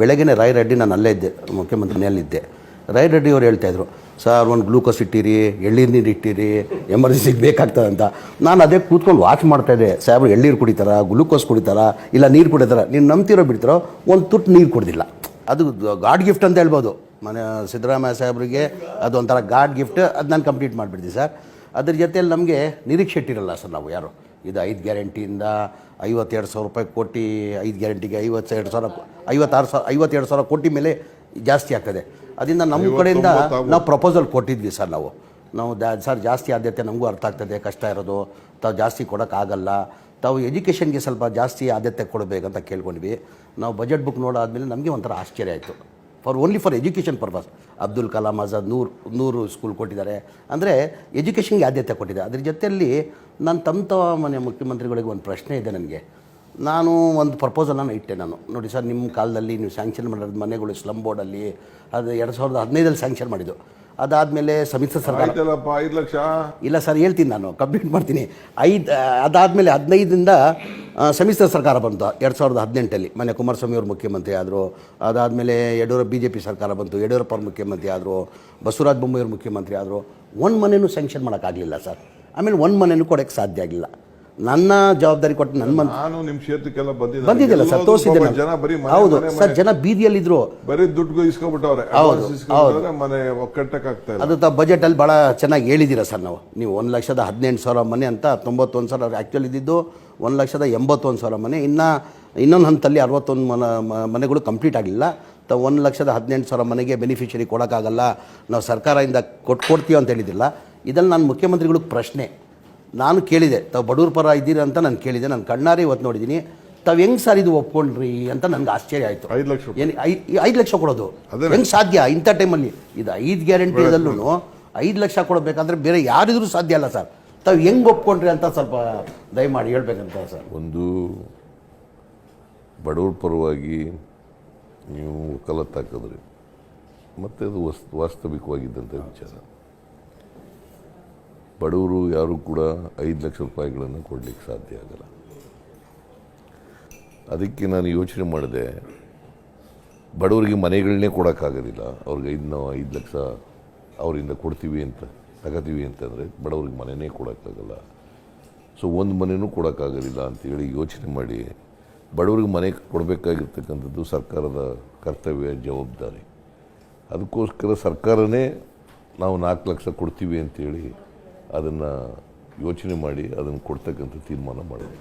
ಬೆಳಗ್ಗೆನೆ ರಾಯ್ ರೆಡ್ಡಿ ನಾನು ಅಲ್ಲೇ ಇದ್ದೆ, ಮುಖ್ಯಮಂತ್ರಿ ಮನೆಯಲ್ಲಿದ್ದೆ ರಾಯ್ ರೆಡ್ಡಿ ಅವ್ರು ಹೇಳ್ತಾಯಿದ್ರು ಸರ್, ಒಂದು ಗ್ಲೂಕೋಸ್ ಇಟ್ಟಿರಿ ಎಳ್ಳೀರು ನೀರು ಇಟ್ಟಿರಿ ಎಮರ್ಜೆನ್ಸಿಗೆ ಬೇಕಾಗ್ತದೆ ಅಂತ. ನಾನು ಅದೇ ಕೂತ್ಕೊಂಡು ವಾಚ್ ಮಾಡ್ತಾಯಿದ್ದೆ ಸಾಹೇಬ್ರು ಎಳ್ಳೀರು ಕುಡಿತಾರ, ಗ್ಲೂಕೋಸ್ ಕುಡಿತಾರ, ಇಲ್ಲ ನೀರು ಕುಡಿತಾರ, ನೀನು ನಂಬ್ತಿರೋ ಬಿಡ್ತಾರೋ ಒಂದು ತುಟ್ಟು ನೀರು ಕುಡ್ದಿಲ್ಲ. ಅದು ಗಾಡ್ ಗಿಫ್ಟ್ ಅಂತ ಹೇಳ್ಬೋದು. ಮನೆ, ಸಿದ್ದರಾಮಯ್ಯ ಸಾಹೇಬ್ರಿಗೆ ಅದೊಂಥರ ಗಾಡ್ ಗಿಫ್ಟ್, ಅದು ನಾನು ಕಂಪ್ಲೀಟ್ ಮಾಡಿಬಿಡ್ತೀನಿ, ಸರ್. ಅದ್ರ ಜೊತೆಯಲ್ಲಿ ನಮಗೆ ನಿರೀಕ್ಷೆ ಇಟ್ಟಿರಲ್ಲ, ಸರ್, ನಾವು ಯಾರು. ಇದು ಐದು ಗ್ಯಾರಂಟಿಯಿಂದ ಐವತ್ತೆರಡು ಸಾವಿರ ರೂಪಾಯಿ ಕೋಟಿ ಐದು ಗ್ಯಾರಂಟಿಗೆ ಐವತ್ತೆರಡು ಸಾವಿರ ಐವತ್ತಾರು ಸಾವಿರ ಐವತ್ತೆರಡು ಸಾವಿರ ಕೋಟಿ ಮೇಲೆ ಜಾಸ್ತಿ ಆಗ್ತದೆ. ಅದರಿಂದ ನಮ್ಮ ಕಡೆಯಿಂದ ನಾವು ಪ್ರಪೋಸಲ್ ಕೊಟ್ಟಿದ್ವಿ ಸರ್ ನಾವು. ನಾವು ದ ಸರ್ ಜಾಸ್ತಿ ಆದ್ಯತೆ ನಮಗೂ ಅರ್ಥ ಆಗ್ತದೆ ಕಷ್ಟ ಇರೋದು ತಾವು ಜಾಸ್ತಿ ಕೊಡೋಕ್ಕಾಗಲ್ಲ ತಾವು ಎಜುಕೇಷನ್ಗೆ ಸ್ವಲ್ಪ ಜಾಸ್ತಿ ಆದ್ಯತೆ ಕೊಡಬೇಕಂತ ಕೇಳ್ಕೊಂಡ್ವಿ. ನಾವು ಬಜೆಟ್ ಬುಕ್ ನೋಡಾದ್ಮೇಲೆ ನಮಗೆ ಒಂಥರ ಆಶ್ಚರ್ಯ ಆಯಿತು. For only for education purpose Abdul Kalam Azad ನೂರು ನೂರು ಸ್ಕೂಲ್ ಕೊಟ್ಟಿದ್ದಾರೆ. ಅಂದರೆ ಎಜುಕೇಷನ್ಗೆ ಆದ್ಯತೆ ಕೊಟ್ಟಿದೆ ಅದ್ರ ಜೊತೆಯಲ್ಲಿ ನಾನು ತಮ್ಮ ಮನೆ ಮುಖ್ಯಮಂತ್ರಿಗಳಿಗೆ ಒಂದು ಪ್ರಶ್ನೆ ಇದೆ ನನಗೆ. ನಾನು ಒಂದು ಪ್ರಪೋಸಲನ್ನು ಇಟ್ಟೆ ನಾನು. ನೋಡಿ ಸರ್ ನಿಮ್ಮ ಕಾಲದಲ್ಲಿ ನೀವು ಸ್ಯಾಂಕ್ಷನ್ ಮಾಡಿರೋದು ಮನೆಗಳು ಸ್ಲಮ್ ಬೋರ್ಡಲ್ಲಿ ಅದು ಎರಡು ಸಾವಿರದ ಹದಿನೈದಲ್ಲಿ ಸ್ಯಾಂಕ್ಷನ್ ಮಾಡಿದ್ದು. ಅದಾದಮೇಲೆ ಸಮಿತ್ರ ಸರ್ಕಾರ ಆಯ್ತಲ್ಲಪ್ಪ ಐದು ಲಕ್ಷ. ಇಲ್ಲ ಸರ್ ಹೇಳ್ತೀನಿ ನಾನು ಕಂಪ್ಲೀಟ್ ಮಾಡ್ತೀನಿ. ಐದು ಅದಾದಮೇಲೆ ಹದಿನೈದರಿಂದ ಸಮಿತ್ರ ಸಮ್ಮಿಶ್ರ ಸರ್ಕಾರ ಬಂತು ಎರಡು ಸಾವಿರದ ಹದಿನೆಂಟಲ್ಲಿ. ಮನೆ ಕುಮಾರಸ್ವಾಮಿ ಅವರು ಮುಖ್ಯಮಂತ್ರಿ ಆದರು ಅದಾದಮೇಲೆ ಯಡಿಯೂರಪ್ಪ ಬಿ ಜೆ ಪಿ ಸರ್ಕಾರ ಬಂತು ಯಡಿಯೂರಪ್ಪ ಅವ್ರ ಮುಖ್ಯಮಂತ್ರಿ ಆದರು ಬಸವರಾಜ ಬೊಮ್ಮಾಯಿ ಅವರು ಮುಖ್ಯಮಂತ್ರಿ ಆದರು. ಒಂದು ಮನೆಯೂ ಸ್ಯಾಂಕ್ಷನ್ ಮಾಡೋಕ್ಕಾಗಲಿಲ್ಲ ಸರ್. ಆಮೇಲೆ ಒಂದು ಮನೆಯೂ ಕೊಡೋಕ್ಕೆ ಸಾಧ್ಯ ಆಗಿಲ್ಲ. ನನ್ನ ಜವಾಬ್ದಾರಿ ಕೊಟ್ಟು ನನ್ನ ಮನ್ ನಾನು ನಿಮ್ಮ ಕ್ಷೇತ್ರಕ್ಕೆಲ್ಲ ಬಂದಿದ್ದೆ ಬಂದಿದ್ದಿಲ್ಲ ಸರ್ ತೋರಿಸಿದ್ದೆ ಜನ ಬರೀ ಹೌದು ಸರ್ ಜನ ಬೀದಿಯಲ್ಲಿ ಇದ್ರು ಬರೀ ದುಡ್ಡು ಇಸ್ಕೊಂಡ್ಬಿಟ್ಟವ್ರೆ ಹೌದು, ಮನೆ ಒಕ್ಕಟ್ಟಕ್ಕಾಗ್ತಾ ಇಲ್ಲ. ಅದು ತ ಬಜೆಟಲ್ಲಿ ಭಾಳ ಚೆನ್ನಾಗಿ ಹೇಳಿದ್ದೀರ ಸರ್ ನಾವು? ನೀವು ಒಂದು ಲಕ್ಷದ ಹದಿನೆಂಟು ಸಾವಿರ ಮನೆ ಅಂತ ತೊಂಬತ್ತೊಂದು ಸಾವಿರ ಆ್ಯಕ್ಚುಲಿ ಇದ್ದಿದ್ದು ಒಂದು ಲಕ್ಷದ ಎಂಬತ್ತೊಂದು ಸಾವಿರ ಮನೆ. ಇನ್ನು ಇನ್ನೊಂದು ಹಂತಲ್ಲಿ ಅರವತ್ತೊಂದು ಮನ ಮನೆಗಳು ಕಂಪ್ಲೀಟ್ ಆಗಿಲ್ಲ. ತ ಒಂದು ಲಕ್ಷದ ಹದಿನೆಂಟು ಸಾವಿರ ಮನೆಗೆ ಬೆನಿಫಿಷರಿ ಕೊಡೋಕ್ಕಾಗಲ್ಲ. ನಾವು ಸರ್ಕಾರದಿಂದ ಕೊಟ್ಟು ಕೊಡ್ತೀವಿ ಅಂತ ಹೇಳಿದಿಲ್ಲ ಇದರಲ್ಲಿ ನಾನು ಮುಖ್ಯಮಂತ್ರಿಗಳಿಗೆ ಪ್ರಶ್ನೆ. ನಾನು ಕೇಳಿದೆ ತಾವು ಬಡವ್ರ ಪರ ಇದ್ದೀರಾ ಅಂತ ನಾನು ಕೇಳಿದೆ ನಾನು ಕಣ್ಣಾರೆ ಇವತ್ತು ನೋಡಿದ್ದೀನಿ. ತಾವು ಹೆಂಗೆ ಸರ್ ಇದು ಒಪ್ಕೊಂಡ್ರಿ ಅಂತ ನನಗೆ ಆಶ್ಚರ್ಯ ಆಯಿತು. ಐದು ಲಕ್ಷ ಏನು ಐದು ಲಕ್ಷ ಕೊಡೋದು. ಹೆಂಗೆ ಸಾಧ್ಯ ಇಂಥ ಟೈಮಲ್ಲಿ? ಇದು ಐದು ಗ್ಯಾರಂಟಿದಲ್ಲೂ ಐದು ಲಕ್ಷ ಕೊಡಬೇಕಾದ್ರೆ ಬೇರೆ ಯಾರಿದ್ರೂ ಸಾಧ್ಯ ಅಲ್ಲ ಸರ್. ತಾವು ಹೆಂಗೆ ಒಪ್ಕೊಂಡ್ರಿ ಅಂತ ಸ್ವಲ್ಪ ದಯಮಾಡಿ ಹೇಳ್ಬೇಕಂತ ಸರ್. ಒಂದು ಬಡವ್ರ ಪರವಾಗಿ ನೀವು ಹಾಕಿದ್ರಿ ಮತ್ತು ಅದು ವಸ್ ವಾಸ್ತವಿಕವಾಗಿದ್ದಂಥ ವಿಚಾರ. ಬಡವರು ಯಾರು ಕೂಡ ಐದು ಲಕ್ಷ ರೂಪಾಯಿಗಳನ್ನು ಕೊಡಲಿಕ್ಕೆ ಸಾಧ್ಯ ಆಗಲ್ಲ. ಅದಕ್ಕೆ ನಾನು ಯೋಚನೆ ಮಾಡಿದೆ, ಬಡವರಿಗೆ ಮನೆಗಳನ್ನೇ ಕೊಡೋಕ್ಕಾಗೋದಿಲ್ಲ. ಅವ್ರಿಗೆ ಐದು ನಾವು ಐದು ಲಕ್ಷ ಅವರಿಂದ ಕೊಡ್ತೀವಿ ಅಂತ, ತಗೋತೀವಿ ಅಂತಂದರೆ ಬಡವ್ರಿಗೆ ಮನೆಯೇ ಕೊಡೋಕ್ಕಾಗಲ್ಲ. ಸೊ ಒಂದು ಮನೆಯೂ ಕೊಡೋಕ್ಕಾಗೋದಿಲ್ಲ ಅಂತೇಳಿ ಯೋಚನೆ ಮಾಡಿ, ಬಡವರಿಗೆ ಮನೆ ಕೊಡಬೇಕಾಗಿರ್ತಕ್ಕಂಥದ್ದು ಸರ್ಕಾರದ ಕರ್ತವ್ಯ, ಜವಾಬ್ದಾರಿ. ಅದಕ್ಕೋಸ್ಕರ ಸರ್ಕಾರನೇ ನಾವು ನಾಲ್ಕು ಲಕ್ಷ ಕೊಡ್ತೀವಿ ಅಂತೇಳಿ ಅದನ್ನು ಯೋಚನೆ ಮಾಡಿ ಅದನ್ನು ಕೊಡ್ತಕ್ಕಂಥ ತೀರ್ಮಾನ ಮಾಡಿದ್ವಿ